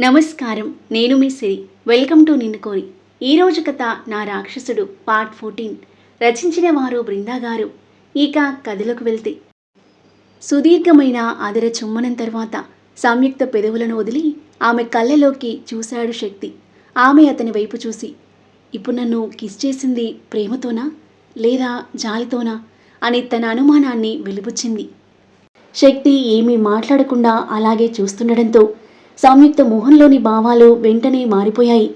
నమస్కారం. నేను మీ సిరి. Welcome to నిన్ను కోరి. ఈరోజు కథ నా రాక్షసుడు పార్ట్ ఫోర్టీన్. రచించిన వారు బృందా గారు ఇక కథలోకి వెళ్తే. సుదీర్ఘమైన అదిర చుమ్మనం తర్వాత సంయుక్త పెదవులను వదిలి ఆమె కళ్ళలోకి చూశాడు శక్తి. ఆమె అతని వైపు చూసి ఇప్పుడు నన్ను కిస్ చేసింది ప్రేమతోనా? లేదా జాలితోనా? అని తన అనుమానాన్ని వెలిబుచ్చింది. శక్తి ఏమీ మాట్లాడకుండా అలాగే చూస్తుండడంతో సంయుక్త మొహంలోని భావాలు వెంటనే మారిపోయాయి.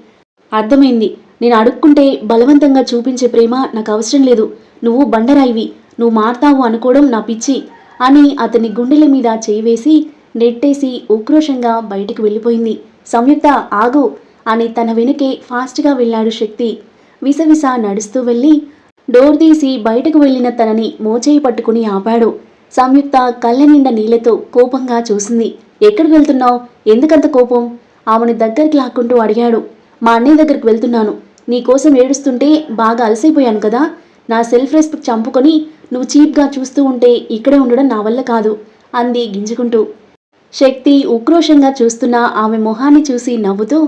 అర్థమైంది. నేను అడుక్కుంటే బలవంతంగా చూపించే ప్రేమ నాకు అవసరం లేదు. నువ్వు బండరాయివి. నువ్వు మారతావు అనుకోవడం నా పిచ్చి అని అతని గుండెల మీద చేయివేసి నెట్టేసి ఉక్రోషంగా బయటికి వెళ్ళిపోయింది. సంయుక్త ఆగు అని తన వెనుకే ఫాస్ట్గా వెళ్ళాడు శక్తి. విసవిస నడుస్తూ వెళ్ళి డోర్ తీసి బయటకు వెళ్ళిన తనని మోచేయి పట్టుకుని ఆపాడు. సంయుక్త కళ్ళ నిండా నీళ్ళతో కోపంగా చూసింది. ఎక్కడికి వెళ్తున్నావు? ఎందుకంత కోపం? ఆమెను దగ్గరికి లాక్కుంటూ అడిగాడు. మా అన్నయ్య దగ్గరికి వెళ్తున్నాను. నీకోసం ఏడుస్తుంటే బాగా అలసైపోయాను కదా. నా సెల్ఫ్ రెస్పెక్ట్ చంపుకొని నువ్వు చీప్గా చూస్తూ ఉంటే ఇక్కడే ఉండడం నా వల్ల కాదు అంది గింజుకుంటూ. శక్తి ఉక్రోషంగా చూస్తున్న ఆమె మొహాన్ని చూసి నవ్వుతూ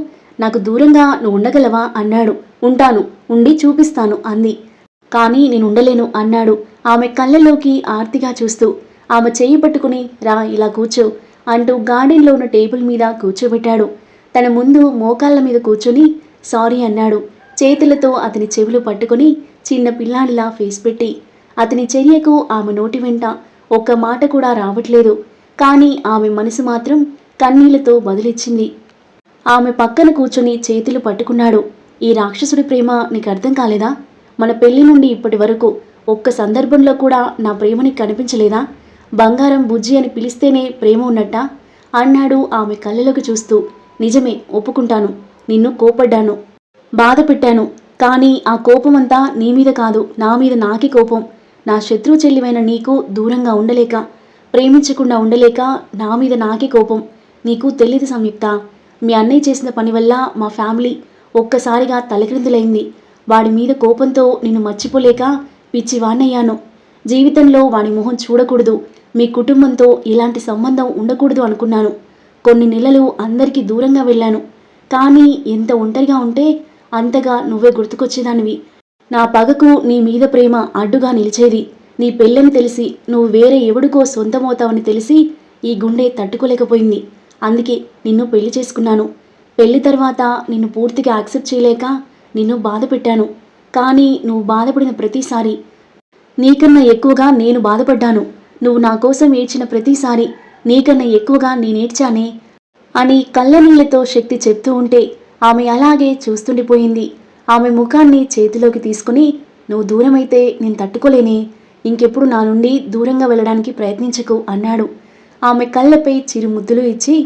నాకు దూరంగా నువ్వు ఉండగలవా అన్నాడు. ఉంటాను ఉండి చూపిస్తాను అంది. కానీ నేను ఉండలేను అన్నాడు. ఆమె కళ్ళలోకి ఆర్తిగా చూస్తూ ఆమె చేయి పట్టుకుని రా ఇలా కూర్చో. అంటూ గార్డెన్లో ఉన్న టేబుల్ మీద కూర్చోబెట్టాడు. తన ముందు మోకాళ్ళ మీద కూర్చొని సారీ అన్నాడు. చేతులతో అతని చెవులు పట్టుకుని చిన్న పిల్లాడిలా ఫేస్ పెట్టి అతని చర్యకు ఆమె నోటి వెంట ఒక్క మాట కూడా రావట్లేదు. కానీ ఆమె మనసు మాత్రం కన్నీళ్ళతో బదులిచ్చింది. ఆమె పక్కన కూర్చొని చేతులు పట్టుకున్నాడు. ఈ రాక్షసుడి ప్రేమ నీకు అర్థం కాలేదా? మన పెళ్ళి నుండి ఇప్పటి వరకు ఒక్క సందర్భంలో కూడా నా ప్రేమ నీకు కనిపించలేదా? బంగారం బుజ్జి అని పిలిస్తేనే ప్రేమ ఉన్నట్ట? అన్నాడు ఆమె కళ్ళలోకి చూస్తూ. నిజమే ఒప్పుకుంటాను. నిన్ను కోపడ్డాను బాధ పెట్టాను కానీ ఆ కోపమంతా నీ మీద కాదు నా మీద నాకే కోపం. నా శత్రువు చెల్లివైన నీకు దూరంగా ఉండలేక ప్రేమించకుండా ఉండలేక నా మీద నాకే కోపం. నీకు తెలియదు సంయుక్త. మీ అన్నయ్య చేసిన పని వల్ల మా ఫ్యామిలీ ఒక్కసారిగా తలక్రిందులైంది. వాడి మీద కోపంతో నిన్ను మర్చిపోలేక పిచ్చివాణ్ణయ్యాను. జీవితంలో వాడి మొహం చూడకూడదు. మీ కుటుంబంతో ఇలాంటి సంబంధం ఉండకూడదు అనుకున్నాను. కొన్ని నెలలు అందరికీ దూరంగా వెళ్ళాను. కానీ ఎంత ఒంటరిగా ఉంటే అంతగా నువ్వే గుర్తుకొచ్చేదానివి. నా పగకు నీ మీద ప్రేమ అడ్డుగా నిలిచేది. నీ పెళ్ళని తెలిసి నువ్వు వేరే ఎవడికో సొంతమవుతావని తెలిసి ఈ గుండె తట్టుకోలేకపోయింది. అందుకే నిన్ను పెళ్ళి చేసుకున్నాను. పెళ్ళి తర్వాత నిన్ను పూర్తిగా యాక్సెప్ట్ చేయలేక నిన్ను బాధ పెట్టాను. కానీ నువ్వు బాధపడిన ప్రతిసారి నీకన్నా ఎక్కువగా నేను బాధపడ్డాను. నువ్వు నా కోసం ఏడ్చిన ప్రతిసారి నీకన్నా ఎక్కువగా నేనేడ్చానే అని కళ్ళనీళ్ళతో శక్తి చెప్తూ ఉంటే ఆమె అలాగే చూస్తుండిపోయింది. ఆమె ముఖాన్ని చేతిలోకి తీసుకుని నువ్వు దూరమైతే నేను తట్టుకోలేనే ఇంకెప్పుడు నా నుండి దూరంగా వెళ్ళడానికి ప్రయత్నించకు అన్నాడు. ఆమె కళ్ళపై చిరు ముద్దులు ఇచ్చి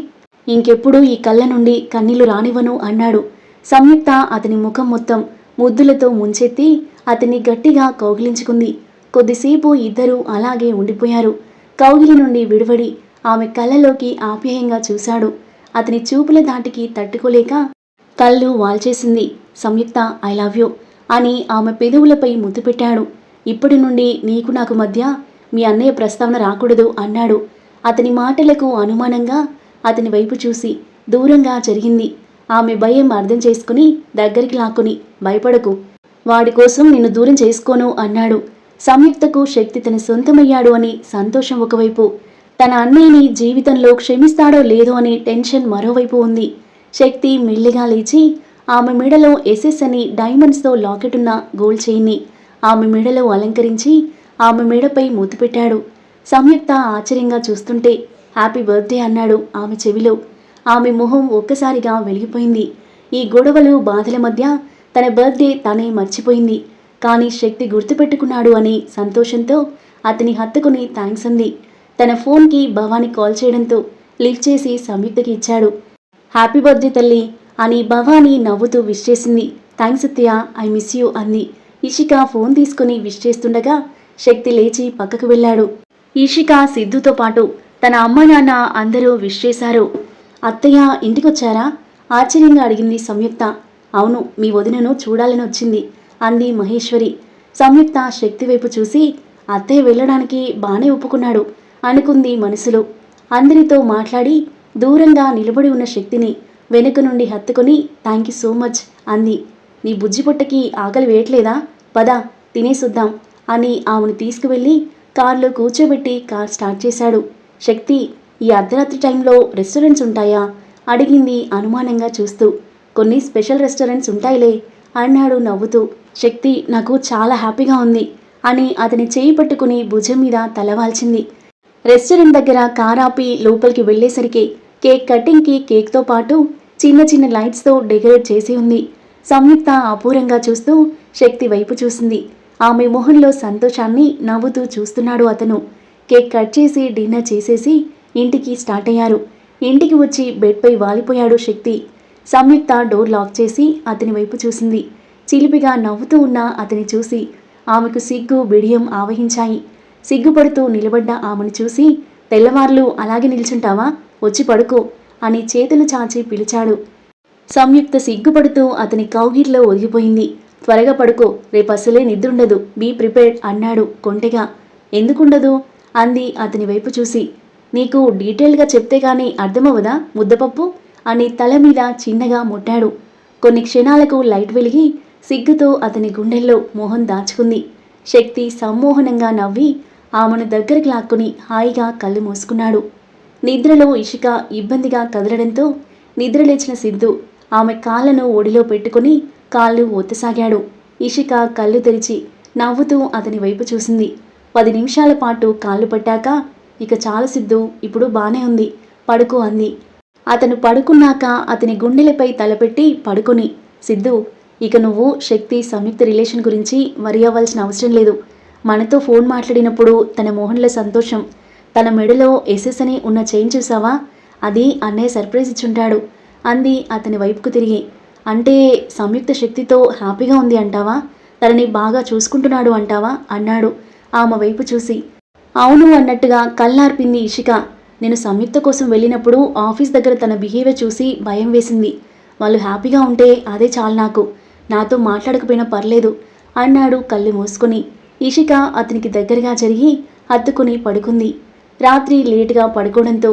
ఇంకెప్పుడు ఈ కళ్ళ నుండి కన్నీళ్ళు రానివ్వను అన్నాడు. సంయుక్త అతని ముఖం మొత్తం ముద్దులతో ముంచెత్తి అతన్ని గట్టిగా కౌగిలించుకుంది. కొద్దిసేపు ఇద్దరూ అలాగే ఉండిపోయారు. కౌగిలి నుండి విడివడి ఆమె కళ్ళలోకి ఆప్యాయంగా చూశాడు. అతని చూపుల దాటికి తట్టుకోలేక కళ్ళు వాల్చేసింది సంయుక్త ఐ లవ్ యూ అని ఆమె పెదవులపై ముద్దు పెట్టాడు. ఇప్పటి నుండి నీకు నాకు మధ్య మీ అన్నయ్య ప్రస్తావన రాకూడదు అన్నాడు. అతని మాటలకు అనుమానంగా అతని వైపు చూసి దూరంగా జరిగింది. ఆమె భయం అర్థం చేసుకుని దగ్గరికి లాక్కుని భయపడకు వాడి కోసం నిన్ను దూరం చేసుకోను అన్నాడు. సంయుక్తకు శక్తి తన సొంతమయ్యాడు అని సంతోషం ఒకవైపు. తన అన్నయ్యని జీవితంలో క్షమిస్తాడో లేదో అని టెన్షన్ మరోవైపు ఉంది. శక్తి మెల్లిగా లేచి ఆమె మెడలో ఎస్ఎస్ అని డైమండ్స్తో లాకెట్ ఉన్న గోల్డ్ చైన్ని ఆమె మెడలో అలంకరించి ఆమె మెడపై మూతి పెట్టాడు సంయుక్త ఆశ్చర్యంగా చూస్తుంటే హ్యాపీ బర్త్డే అన్నాడు ఆమె చెవిలో. ఆమె మొహం ఒక్కసారిగా వెలిగిపోయింది. ఈ గొడవలు బాధల మధ్య తన బర్త్డే తనే మర్చిపోయింది. కానీ శక్తి గుర్తుపెట్టుకున్నాడు అని సంతోషంతో అతని హత్తుకుని థ్యాంక్స్ అంది. తన ఫోన్కి భవాని కాల్ చేయడంతో లిఫ్ట్ చేసి సంయుక్తకి ఇచ్చాడు. హ్యాపీ బర్త్డే తల్లి అని భవాని నవ్వుతూ విష్ చేసింది. థ్యాంక్స్ అత్తయ్య ఐ మిస్ యూ అంది. ఇషిక ఫోన్ తీసుకుని విష్ చేస్తుండగా శక్తి లేచి పక్కకు వెళ్ళాడు. ఇషిక సిద్ధుతో పాటు తన అమ్మ నాన్న అందరూ విష్ చేశారు. అత్తయ్య ఇంటికొచ్చారా? ఆశ్చర్యంగా అడిగింది సంయుక్త. అవును మీ వదినను చూడాలని వచ్చింది. అంది మహేశ్వరి. సంయుక్త శక్తి వైపు చూసి అత్తయ్య వెళ్ళడానికి బానే ఒప్పుకున్నాడు అనుకుంది మనసులో. అందరితో మాట్లాడి దూరంగా నిలబడి ఉన్న శక్తిని వెనుక నుండి హత్తుకొని థ్యాంక్ యూ సో మచ్ అంది. నీ బుజ్జి పొట్టకి ఆకలి వేయట్లేదా? పద తినేసొద్దాం అని ఆమెను తీసుకువెళ్ళి కారులో కూర్చోబెట్టి కార్ స్టార్ట్ చేశాడు. శక్తి ఈ అర్ధరాత్రి టైంలో రెస్టారెంట్స్ ఉంటాయా? అడిగింది అనుమానంగా చూస్తూ. కొన్ని స్పెషల్ రెస్టారెంట్స్ ఉంటాయిలే అన్నాడు నవ్వుతూ. శక్తి నాకు చాలా హ్యాపీగా ఉంది అని అతని చేయి పట్టుకుని భుజం మీద తలవాల్చింది రెస్టారెంట్ దగ్గర కార్ ఆపి లోపలికి వెళ్ళేసరికి కేక్ కటింగ్కి కేక్తో పాటు చిన్న చిన్న లైట్స్తో డెకరేట్ చేసి ఉంది. సంయుక్త అపూరంగా చూస్తూ శక్తి వైపు చూసింది. ఆమె మొహంలో సంతోషాన్ని నవ్వుతూ చూస్తున్నాడు అతను. కేక్ కట్ చేసి డిన్నర్ చేసేసి ఇంటికి స్టార్ట్ అయ్యారు. ఇంటికి వచ్చి బెడ్పై వాలిపోయాడు శక్తి. సంయుక్త డోర్ లాక్ చేసి అతని వైపు చూసింది. చిలిపిగా నవ్వుతూ ఉన్న అతని చూసి ఆమెకు సిగ్గు బిడియం ఆవహించాయి. సిగ్గుపడుతూ నిలబడ్డ ఆమెను చూసి తెల్లవార్లు అలాగే నిల్చుంటావా? వచ్చి పడుకో అని చేతులు చాచి పిలిచాడు. సంయుక్త సిగ్గుపడుతూ అతని కౌగిట్లో ఒదిగిపోయింది. త్వరగా పడుకో రేపు నిద్రుండదు. బీ ప్రిపేర్డ్ అన్నాడు కొంటెగా. ఎందుకుండదు? అంది అతని వైపు చూసి. నీకు డీటెయిల్గా చెప్తే గానీ అర్థమవదా ముద్దపప్పు? అని తల మీద చిన్నగా ముట్టాడు. కొన్ని క్షణాలకు లైట్ వెలిగి సిగ్గుతో అతని గుండెల్లో మోహన్ దాచుకుంది. శక్తి సమ్మోహనంగా నవ్వి ఆమెను దగ్గరికి లాక్కుని హాయిగా కళ్ళు మూసుకున్నాడు. నిద్రలో ఇషిక ఇబ్బందిగా కదలడంతో నిద్రలేచిన సిద్ధు ఆమె కాళ్ళను ఒడిలో పెట్టుకుని కాళ్ళు ఒత్తసాగాడు. ఇషిక కళ్ళు తెరిచి నవ్వుతూ అతని వైపు చూసింది. పది నిమిషాల పాటు కాళ్ళు పట్టాక ఇక చాలా సిద్ధు ఇప్పుడు బానే ఉంది పడుకో అంది. అతను పడుకున్నాక అతని గుండెలపై తలపెట్టి పడుకుని సిద్ధు ఇక నువ్వు శక్తి సంయుక్త రిలేషన్ గురించి వరి అవ్వాల్సిన అవసరం లేదు. మనతో ఫోన్ మాట్లాడినప్పుడు తన మోహన్ల సంతోషం. తన మెడలో ఎస్ఎస్ అని ఉన్న చైన్ చూసావా? అది అన్నయ్య సర్ప్రైజ్ ఇచ్చుంటాడు. అంది అతని వైపుకు తిరిగి. అంటే సంయుక్త శక్తితో హ్యాపీగా ఉంది అంటావా? తనని బాగా చూసుకుంటున్నాడు అంటావా? అన్నాడు. ఆమె వైపు చూసి. అవును అన్నట్టుగా కళ్ళార్పింది ఇషిక. నేను సంయుక్త కోసం వెళ్ళినప్పుడు ఆఫీస్ దగ్గర తన బిహేవియర్ చూసి భయం వేసింది. వాళ్ళు హ్యాపీగా ఉంటే అదే చాలు నాకు. నాతో మాట్లాడకపోయినా పర్లేదు అన్నాడు కళ్ళు మూసుకుని. ఇషిక అతనికి దగ్గరగా జరిగి హత్తుకుని పడుకుంది. రాత్రి లేటుగా పడుకోవడంతో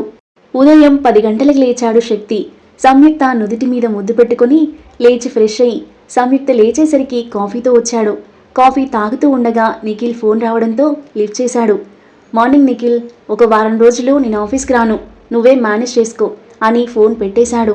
ఉదయం పది గంటలకు లేచాడు శక్తి. సంయుక్త నుదుటి మీద ముద్దు పెట్టుకుని లేచి ఫ్రెష్ అయి సంయుక్త లేచేసరికి కాఫీతో వచ్చాడు. కాఫీ తాగుతూ ఉండగా నిఖిల్ ఫోన్ రావడంతో లిఫ్ట్ చేశాడు. మార్నింగ్ నిఖిల్ ఒక వారం రోజులు నేను ఆఫీస్కి రాను. నువ్వే మేనేజ్ చేసుకో అని ఫోన్ పెట్టేశాడు.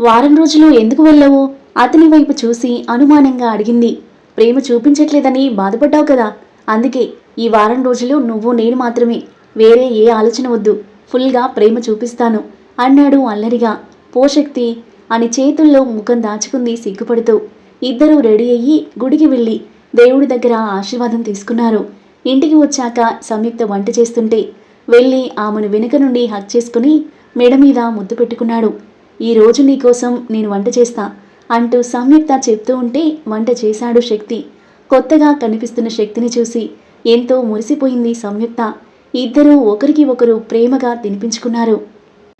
వారం రోజులు ఎందుకు వెళ్ళవు? అతని వైపు చూసి అనుమానంగా అడిగింది. ప్రేమ చూపించట్లేదని బాధపడ్డావు కదా. అందుకే ఈ వారం రోజులు నువ్వు నేను మాత్రమే. వేరే ఏ ఆలోచన వద్దు. ఫుల్గా ప్రేమ చూపిస్తాను అన్నాడు అల్లరిగా. పోశక్తి అని చేతుల్లో ముఖం దాచుకుంది సిగ్గుపడుతూ. ఇద్దరూ రెడీ అయ్యి గుడికి వెళ్ళి దేవుడి దగ్గర ఆశీర్వాదం తీసుకున్నారు. ఇంటికి వచ్చాక సంయుక్త వంట చేస్తుంటే వెళ్ళి ఆమెను వెనుక నుండి హక్ చేసుకుని మెడ మీద ముద్దు పెట్టుకున్నాడు. ఈ రోజు నీకోసం నేను వంట చేస్తా. అంటూ సంయుక్త చెప్తూ ఉంటే వంట చేశాడు శక్తి. కొత్తగా కనిపిస్తున్న శక్తిని చూసి ఎంతో మురిసిపోయింది సంయుక్త. ఇద్దరూ ఒకరికి ఒకరు ప్రేమగా తినిపించుకున్నారు.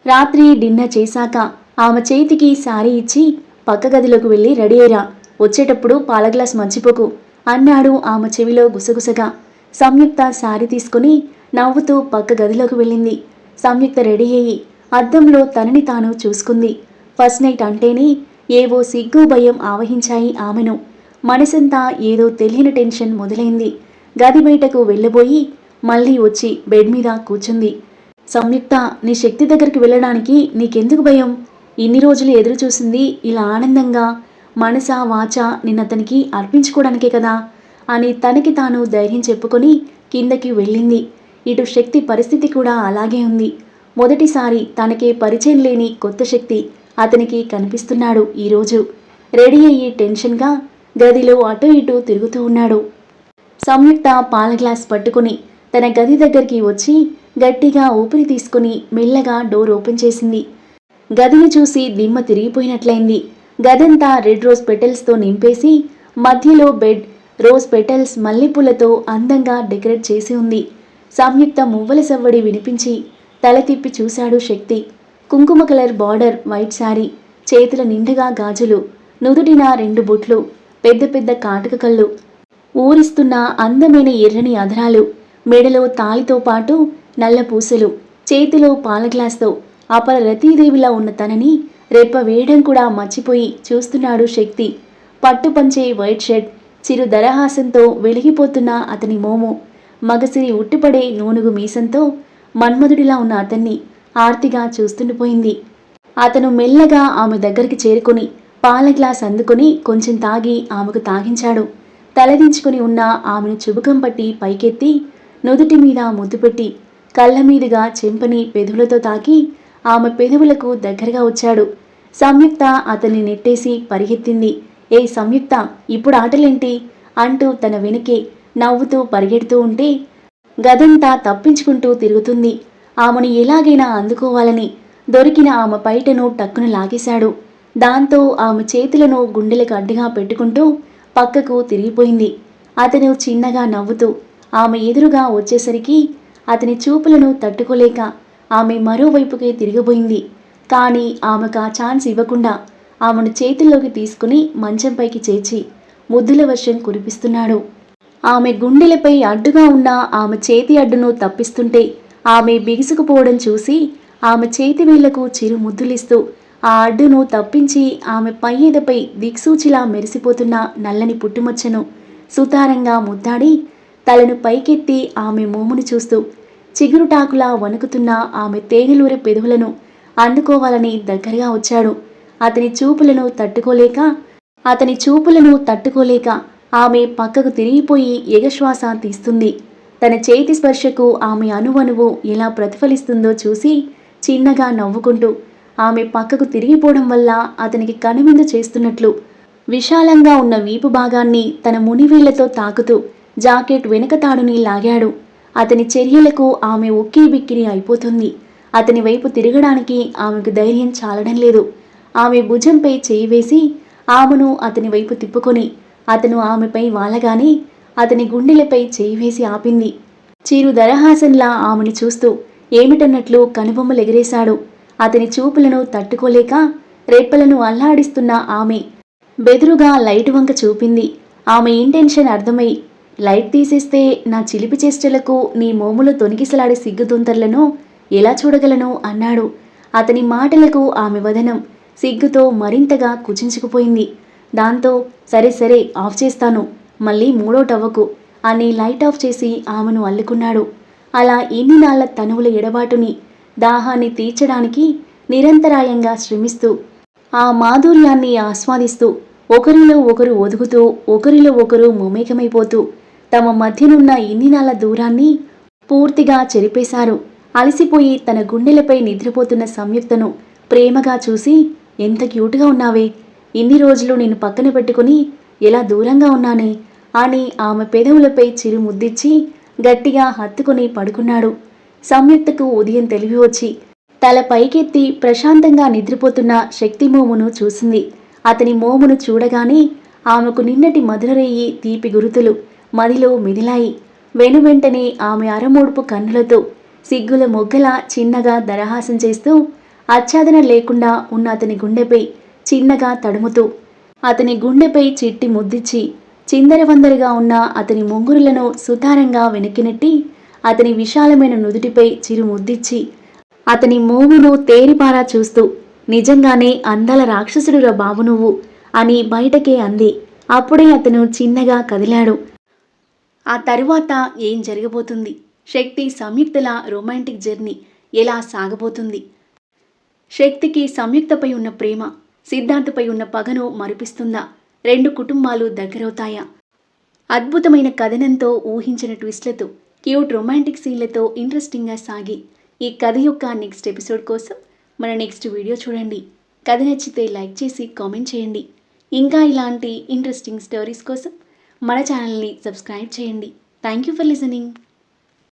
రాత్రి డిన్నర్ చేశాక ఆమె చేతికి శారీ ఇచ్చి పక్క గదిలోకి వెళ్ళి రెడీ అయ్యరా. వచ్చేటప్పుడు పాల గ్లాస్ మర్చిపోకు అన్నాడు ఆమె చెవిలో గుసగుసగా. సంయుక్త శారీ తీసుకుని నవ్వుతూ పక్క గదిలోకి వెళ్ళింది. సంయుక్త రెడీ అయ్యి అద్దంలో తనని తాను చూసుకుంది. ఫస్ట్ నైట్ అంటేనే ఏవో సిగ్గు భయం ఆవహించాయి ఆమెను. మనసంతా ఏదో తెలియని టెన్షన్ మొదలైంది. గది బయటకు వెళ్ళబోయి మళ్ళీ వచ్చి బెడ్ మీద కూర్చుంది. సంయుక్త నీ శక్తి దగ్గరికి వెళ్ళడానికి నీకెందుకు భయం? ఇన్ని రోజులు ఎదురు చూసింది ఇలా ఆనందంగా మనస వాచ నిన్నతనికి అర్పించుకోవడానికే కదా? అని తనకి తాను ధైర్యం చెప్పుకొని కిందకి వెళ్ళింది. ఇటు శక్తి పరిస్థితి కూడా అలాగే ఉంది. మొదటిసారి తనకే పరిచయం లేని కొత్త శక్తి అతనికి కనిపిస్తున్నాడు ఈరోజు. రెడీ అయ్యి టెన్షన్గా గదిలో అటు ఇటు తిరుగుతూ ఉన్నాడు. సంయుక్త పాల గ్లాస్ పట్టుకుని తన గది దగ్గరికి వచ్చి గట్టిగా ఊపిరి తీసుకుని మెల్లగా డోర్ ఓపెన్ చేసింది. గదిని చూసి దిమ్మ తిరిగిపోయినట్లయింది. గదంతా రెడ్ రోజ్ పెటల్స్తో నింపేసి మధ్యలో బెడ్ రోజ్ పెటల్స్ మల్లెపూలతో అందంగా డెకరేట్ చేసి ఉంది. సంయుక్త మువ్వల సవ్వడి వినిపించి తల తిప్పి చూశాడు శక్తి. కుంకుమ కలర్ బార్డర్ వైట్ శారీ చేతుల నిండుగా గాజులు నుదుటిన రెండు బొట్లు పెద్ద పెద్ద కాటుక కళ్ళు ఊరిస్తున్న అందమైన ఎర్రని అధరాలు మెడలో తాలితో పాటు నల్ల పూసలు చేతిలో పాల గ్లాస్తో అపర రతీదేవిలా ఉన్న తనని రెప్ప వేయడం కూడా మర్చిపోయి చూస్తున్నాడు శక్తి. పట్టుపంచే వైట్ షర్ట్ చిరు దరహాసంతో వెలిగిపోతున్న అతని మోము మగసిరి ఉట్టిపడే నూనుగు మీసంతో మన్మధుడిలా ఉన్న అతన్ని ఆర్తిగా చూస్తుండిపోయింది అతను మెల్లగా ఆమె దగ్గరికి చేరుకొని పాల గ్లాస్ అందుకుని కొంచెం తాగి ఆమెకు తాగించాడు. తలదించుకుని ఉన్న ఆమెను చుబుకం పట్టి పైకెత్తి నుదుటి మీద ముద్దు పెట్టి కళ్ళ మీదుగా చెంపని పెదవులతో తాకి ఆమె పెదవులకు దగ్గరగా వచ్చాడు. సంయుక్త అతన్ని నెట్టేసి పరిగెత్తింది. ఏ సంయుక్త ఇప్పుడు ఆటలేంటి? అంటూ తన వెనుకే నవ్వుతూ పరిగెడుతూ ఉంటే గదంతా తప్పించుకుంటూ తిరుగుతుంది. ఆమెను ఎలాగైనా అందుకోవాలని దొరికిన ఆమె పైటను టక్కున లాగేశాడు. దాంతో ఆమె చేతులను గుండెలకు అడ్డుగా పెట్టుకుంటూ పక్కకు తిరిగిపోయింది. అతను చిన్నగా నవ్వుతూ ఆమె ఎదురుగా వచ్చేసరికి అతని చూపులను తట్టుకోలేక ఆమె మరోవైపుకి తిరిగిపోయింది. కానీ ఆమెకు ఆ ఛాన్స్ ఇవ్వకుండా ఆమెను చేతుల్లోకి తీసుకుని మంచంపైకి చేర్చి ముద్దుల వర్షం కురిపిస్తున్నాడు. ఆమె గుండెలపై అడ్డుగా ఉన్న ఆమె చేతి అడ్డును తప్పిస్తుంటే ఆమె బిగుసుకుపోవడం చూసి ఆమె చేతి వేళ్ళకు చిరు ముద్దులిస్తూ ఆ అడ్డును తప్పించి ఆమె పయ్యేదపై దిక్సూచిలా మెరిసిపోతున్న నల్లని పుట్టుమచ్చను సుతారంగా ముద్దాడి తలను పైకెత్తి ఆమె మోమును చూస్తూ చిగురుటాకులా వణుకుతున్న ఆమె తేనెలూరి పెదవులను అందుకోవాలని దగ్గరగా వచ్చాడు. అతని చూపులను తట్టుకోలేక అతని చూపులను తట్టుకోలేక ఆమె పక్కకు తిరిగిపోయి ఎగశ్వాస తీస్తుంది. తన చేతి స్పర్శకు ఆమె అణువణువు ఎలా ప్రతిఫలిస్తుందో చూసి చిన్నగా నవ్వుకుంటూ ఆమె పక్కకు తిరిగిపోవడం వల్ల అతనికి కనువిందు చేస్తున్నట్లు విశాలంగా ఉన్న వీపు భాగాన్ని తన మునివేళ్ళతో తాకుతూ జాకెట్ వెనుక తాడుని లాగాడు. అతని చర్యలకు ఆమె ఉక్కిరి బిక్కిరి అయిపోతుంది. అతని వైపు తిరగడానికి ఆమెకు ధైర్యం చాలడం లేదు. ఆమె భుజంపై చేయి వేసి ఆమెను అతని వైపు తిప్పుకొని అతను ఆమెపై వాలగానే అతని గుండెలపై చేయి వేసి ఆపింది. చీరు దరహాసన్లా ఆమెను చూస్తూ ఏమిటన్నట్లు కనుబొమ్మలు ఎగిరేశాడు. అతని చూపులను తట్టుకోలేక రెప్పలను అల్లాడిస్తున్న ఆమె బెదురుగా లైట్ వంక చూపింది. ఆమె ఇంటెన్షన్ అర్థమై లైట్ తీసేస్తే నా చిలిపి చేష్టలకు నీ మోములు తొనికిసలాడే సిగ్గుతుంతర్లను ఎలా చూడగలను? అన్నాడు. అతని మాటలకు ఆమె వదనం సిగ్గుతో మరింతగా కుచించుకుపోయింది. దాంతో సరే సరే ఆఫ్ చేస్తాను. మళ్ళీ మూడో టవ్వకు అని లైట్ ఆఫ్ చేసి ఆమెను అల్లుకున్నాడు. అలా ఇన్ని నాళ్ళ తనువుల ఎడబాటుని దాహాన్ని తీర్చడానికి నిరంతరాయంగా శ్రమిస్తూ ఆ మాధుర్యాన్ని ఆస్వాదిస్తూ ఒకరిలో ఒకరు ఒదుగుతూ ఒకరిలో ఒకరు మమేకమైపోతూ తమ మధ్యనున్న ఇన్ని నాళ్ళ దూరాన్ని పూర్తిగా చెరిపేశారు. అలసిపోయి తన గుండెలపై నిద్రపోతున్న సంయుక్తను ప్రేమగా చూసి ఎంత క్యూట్గా ఉన్నావే! ఇన్ని రోజులు నేను పక్కన పెట్టుకుని ఎలా దూరంగా ఉన్నానే! అని ఆమె పెదవులపై చిరు ముద్దిచ్చి గట్టిగా హత్తుకుని పడుకున్నాడు. సంయుక్తకు ఉదయం తెలివి వచ్చి తల పైకెత్తి ప్రశాంతంగా నిద్రపోతున్న శక్తి మోమును చూసింది. అతని మోమును చూడగానే ఆమెకు నిన్నటి మధురరేయి తీపి గురుతులు మదిలో మిదిలాయి. వెనువెంటనే ఆమె అరమూడుపు కన్నులతో సిగ్గుల మొగ్గల చిన్నగా దరహాసం చేస్తూ ఆచ్ఛాదన లేకుండా ఉన్న అతని గుండెపై చిన్నగా తడుముతూ అతని గుండెపై చిట్టి ముద్దిచ్చి చిందరవందరగా ఉన్న అతని ముంగురులను సుతారంగా వెనక్కినెట్టి అతని విశాలమైన నుదుటిపై చిరు ముద్దిచ్చి అతని మోమును తేరిపారా చూస్తూ నిజంగానే అందాల రాక్షసుడురా బాబు నువ్వు అని బయటకే అంది. అప్పుడే అతను చిన్నగా కదిలాడు. ఆ తరువాత ఏం జరగబోతుంది? శక్తి సంయుక్తల రొమాంటిక్ జర్నీ ఎలా సాగబోతుంది? శక్తికి సంయుక్తపై ఉన్న ప్రేమ సిద్ధాంతపై ఉన్న పగను మరిపిస్తుందా? రెండు కుటుంబాలు దగ్గరవుతాయా? అద్భుతమైన కథనంతో ఊహించిన ట్విస్ట్లతో క్యూట్ రొమాంటిక్ సీన్లతో ఇంట్రెస్టింగ్గా సాగి ఈ కథ యొక్క నెక్స్ట్ ఎపిసోడ్ కోసం మన నెక్స్ట్ వీడియో చూడండి. కథ నచ్చితే లైక్ చేసి కామెంట్ చేయండి. ఇంకా ఇలాంటి ఇంట్రెస్టింగ్ స్టోరీస్ కోసం మన ఛానల్ని సబ్స్క్రైబ్ చేయండి. Thank you for listening